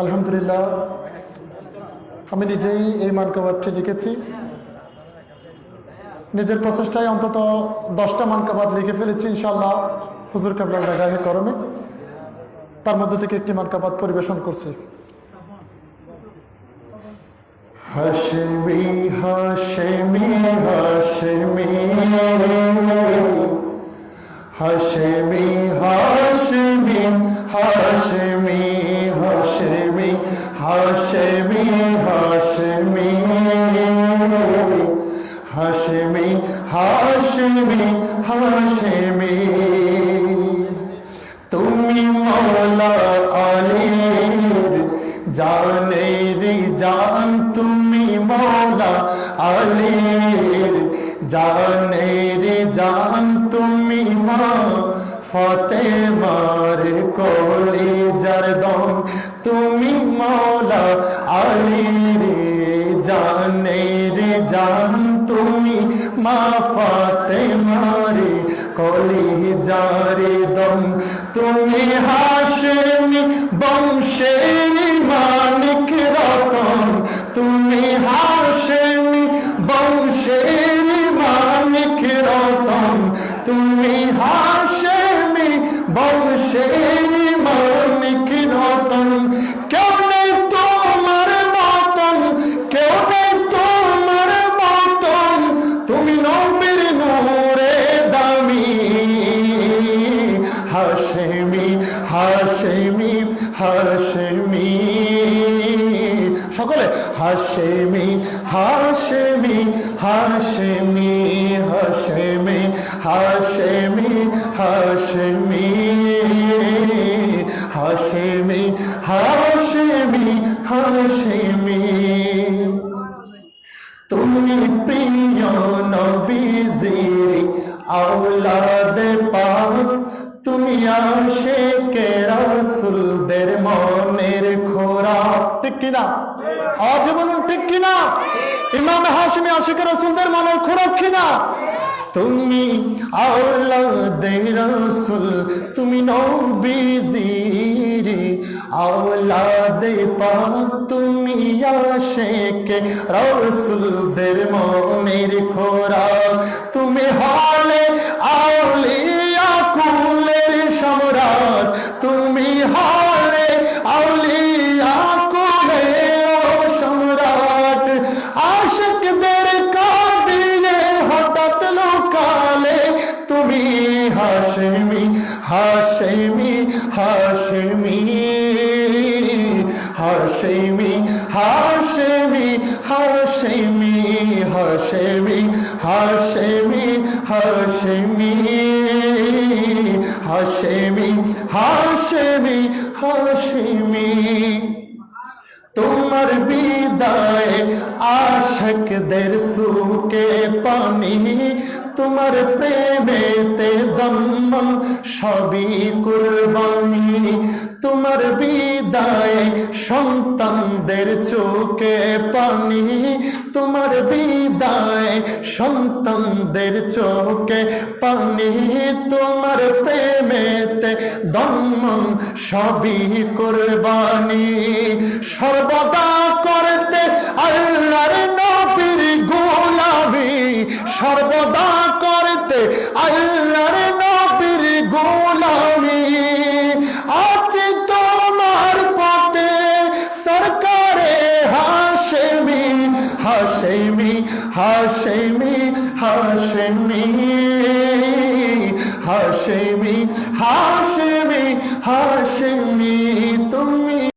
আলহামদুলিল্লাহ, আমি নিজেই এই মানকাবাদটি লিখেছি। নিজের প্রচেষ্টায় অন্তত দশটা মানকাবাদ লিখে ফেলেছি ইনশাল্লাহ হুজুর কাবলার গায়ে করমে। তার মধ্যে থেকে একটি মানকাবাদ পরিবেশন করছি। হাসেমি হাসেমি হাসেমি হাসেমি হাসেমি হাসেমি হাসেমি হাসেমি হাসেমি হাসেমি হাসেমি তুমি মৌলা আলীর জানের জান, তুমি মৌলা আলীর জানের জান, তুমি মা ফতে মার কোলি জরদম তুমি মৌলা আলীর জানের জান তুমি মা ফতে মারে কলি জারে দম। তুমি হাসেমি বংশের মানিক রতন। তুমি হাসেমি বংশের মানিক রতন। তুমি হাসেমি বংশের হাসেমি। সকলে, হাসেমি হাসেমি হাসেমি হাসেমি হাসেমি হাসেমি হাসেমি হাসেমি হাসেমি। তুমি প্রিয় নবীজির আওলাদ পাক, তুমি আসে কে রাসুলদের মনের খোরা ঠিক কিনা? আজ বলুন ঠিক কিনা? ইমাম হাসমি আশিক রাসুলদের মনের খোরাক কিনা? তুমি আওলাদে রাসুল, তুমি নবীজির আওলাদে পাক তুমি আশেকে রাসুলদের মনের খোরা তুমি হলে আশিকদের কাঁদিয়ে হঠাৎ লোকালে তুমি হাসেমি হাসেমি হাসেমি হাসেমি হাসেমি হাসেমি হাসেমি হাসেমি হাসেমি হাসেমি হাসেমি হাসেমি তোমার বিদায় আশকদের সুকে পানি, তোমার প্রেমেতে দম সবই কুরবানি। তোমার বিদায় সন্তানদের চোখে পানি, তোমার বিদায় সন্তানদের চোখে পানি, তোমার প্রেমেতে দমন সবই কোরবানি। সর্বদা করতে আল্লাহর নবীর গোলামি, সর্বদা করতে আল্লাহর হাসেমি হাসেমি হাসেমি হাসেমি হাসেমি হাসেমি।